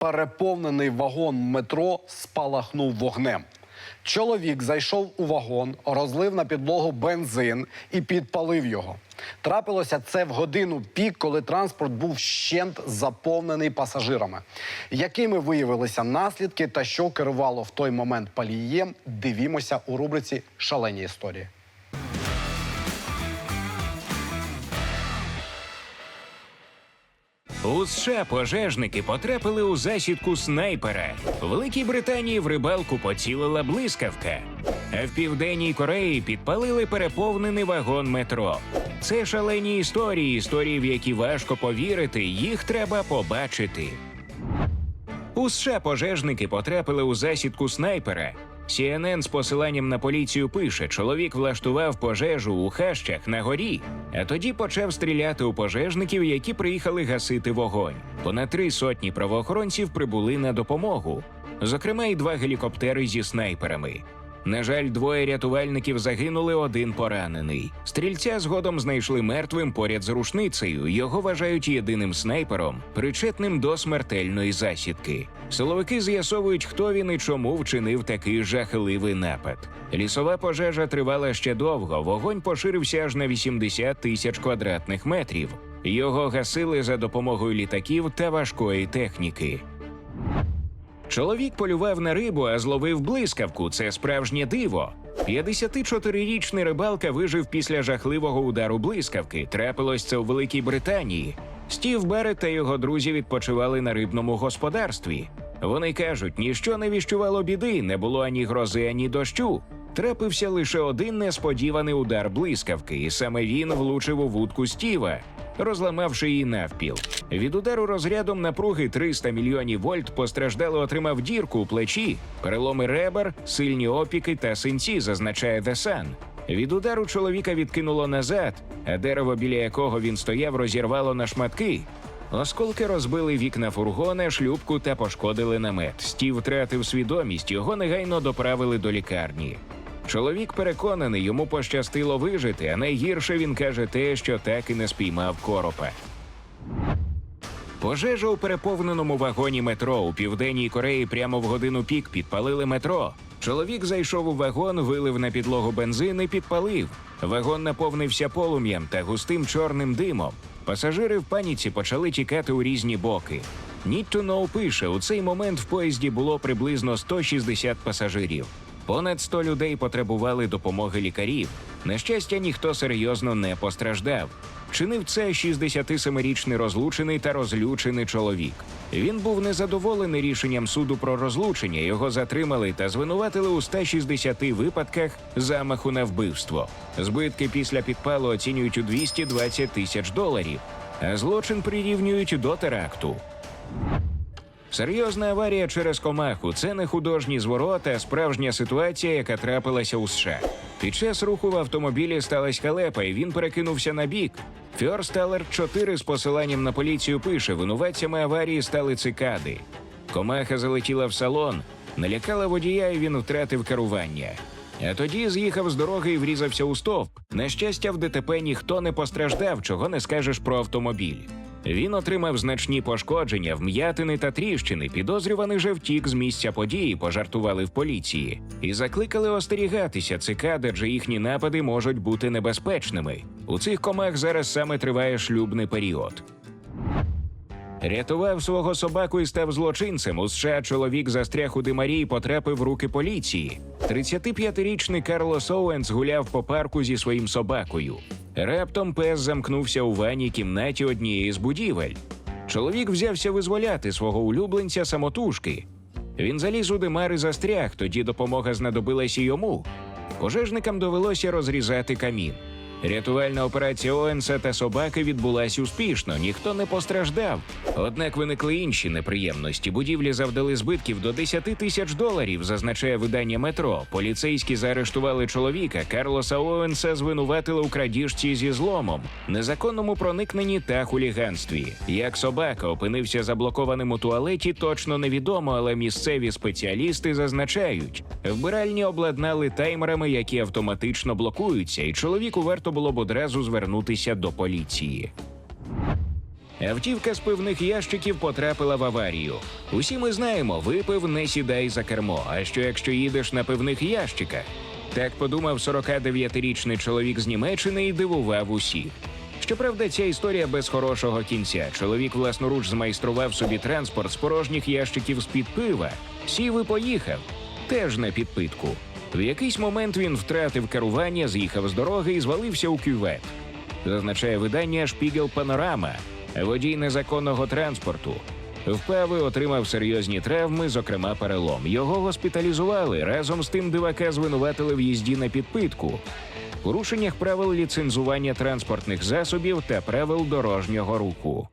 Переповнений вагон метро спалахнув вогнем. Чоловік зайшов у вагон, розлив на підлогу бензин і підпалив його. Трапилося це в годину пік, коли транспорт був щент заповнений пасажирами. Якими виявилися наслідки та що керувало в той момент палієм, дивімося у рубриці Шалені історії. У США пожежники потрапили у засідку снайпера. У Великій Британії в рибалку поцілила блискавка. А в південній Кореї підпалили переповнений вагон метро. Це шалені історії, історії, в які важко повірити, їх треба побачити. У США пожежники потрапили у засідку снайпера. CNN з посиланням на поліцію пише: чоловік влаштував пожежу у хащах на горі, а тоді почав стріляти у пожежників, які приїхали гасити вогонь. Понад три сотні правоохоронців прибули на допомогу, зокрема, й два гелікоптери зі снайперами. На жаль, двоє рятувальників загинули, один поранений. Стрільця згодом знайшли мертвим поряд з рушницею. Його вважають єдиним снайпером, причетним до смертельної засідки. Силовики з'ясовують, хто він і чому вчинив такий жахливий напад. Лісова пожежа тривала ще довго. Вогонь поширився аж на 80 тисяч квадратних метрів. Його гасили за допомогою літаків та важкої техніки. Чоловік полював на рибу, а зловив блискавку. Це справжнє диво. 54-річний рибалка вижив після жахливого удару блискавки. Трапилось це у Великій Британії. Стів Берет та його друзі відпочивали на рибному господарстві. Вони кажуть, ніщо не віщувало біди, не було ані грози, ані дощу. Трапився лише один несподіваний удар блискавки, і саме він влучив у вудку Стіва, розламавши її навпіл. Від удару розрядом напруги 300 мільйонів вольт постраждало отримав дірку у плечі, переломи ребер, сильні опіки та синці, зазначає The. Від удару чоловіка відкинуло назад, а дерево, біля якого він стояв, розірвало на шматки. Осколки розбили вікна фургона, шлюбку та пошкодили намет. Стів втратив свідомість, його негайно доправили до лікарні. Чоловік переконаний, йому пощастило вижити, а найгірше він каже те, що так і не спіймав коропа. Пожежа у переповненому вагоні метро у південній Кореї прямо в годину пік підпалили метро. Чоловік зайшов у вагон, вилив на підлогу бензин і підпалив. Вагон наповнився полум'ям та густим чорним димом. Пасажири в паніці почали тікати у різні боки. Need to Know пише, у цей момент в поїзді було приблизно 160 пасажирів. Понад 100 людей потребували допомоги лікарів. На щастя, ніхто серйозно не постраждав. Вчинив це 67-річний розлучений та розлючений чоловік. Він був незадоволений рішенням суду про розлучення. Його затримали та звинуватили у 160 випадках замаху на вбивство. Збитки після підпалу оцінюють у 220 тисяч доларів, а злочин прирівнюють до теракту. Серйозна аварія через комаху це не художній зворот, а справжня ситуація, яка трапилася у США. Під час руху в автомобілі сталася халепа, і він перекинувся на бік. First Alert 4 з посиланням на поліцію пише: винуватцями аварії стали цикади. Комаха залетіла в салон, налякала водія, і він втратив керування. А тоді з'їхав з дороги і врізався у стовп. На щастя, в ДТП ніхто не постраждав, чого не скажеш про автомобіль. Він отримав значні пошкодження, вм'ятини та тріщини. Підозрюваний же втік з місця події, пожартували в поліції, і закликали остерігатися цикад, адже їхні напади можуть бути небезпечними. У цих комах зараз саме триває шлюбний період. Рятував свого собаку і став злочинцем. У США чоловік застряг у димарі і потрапив в руки поліції. 35-річний Карлос Оуенс гуляв по парку зі своїм собакою. Раптом пес замкнувся у ванній кімнаті однієї з будівель. Чоловік взявся визволяти свого улюбленця самотужки. Він заліз у димар і застряг, тоді допомога знадобилася йому. Пожежникам довелося розрізати камін. Рятувальна операція Оенса та собаки відбулася успішно, ніхто не постраждав. Однак виникли інші неприємності. Будівлі завдали збитків до 10 тисяч доларів, зазначає видання метро. Поліцейські заарештували чоловіка. Карлоса Оенса звинуватили у крадіжці зі зломом, незаконному проникненні та хуліганстві. Як собака опинився заблокованим у туалеті, точно невідомо, але місцеві спеціалісти зазначають, вбиральні обладнали таймерами, які автоматично блокуються, і чоловіку варто було б одразу звернутися до поліції. Автівка з пивних ящиків потрапила в аварію. Усі ми знаємо, випив, не сідай за кермо. А що якщо їдеш на пивних ящиках? Так подумав 49-річний чоловік з Німеччини і дивував усіх. Щоправда, ця історія без хорошого кінця. Чоловік власноруч змайстрував собі транспорт з порожніх ящиків з-під пива, сів і поїхав, теж на підпитку. В якийсь момент він втратив керування, з'їхав з дороги і звалився у кювет. Зазначає видання Шпігел Панорама, водій незаконного транспорту. Впав і отримав серйозні травми, зокрема перелом. Його госпіталізували. Разом з тим дивака звинуватили в їзді на підпитку, порушеннях правил ліцензування транспортних засобів та правил дорожнього руху.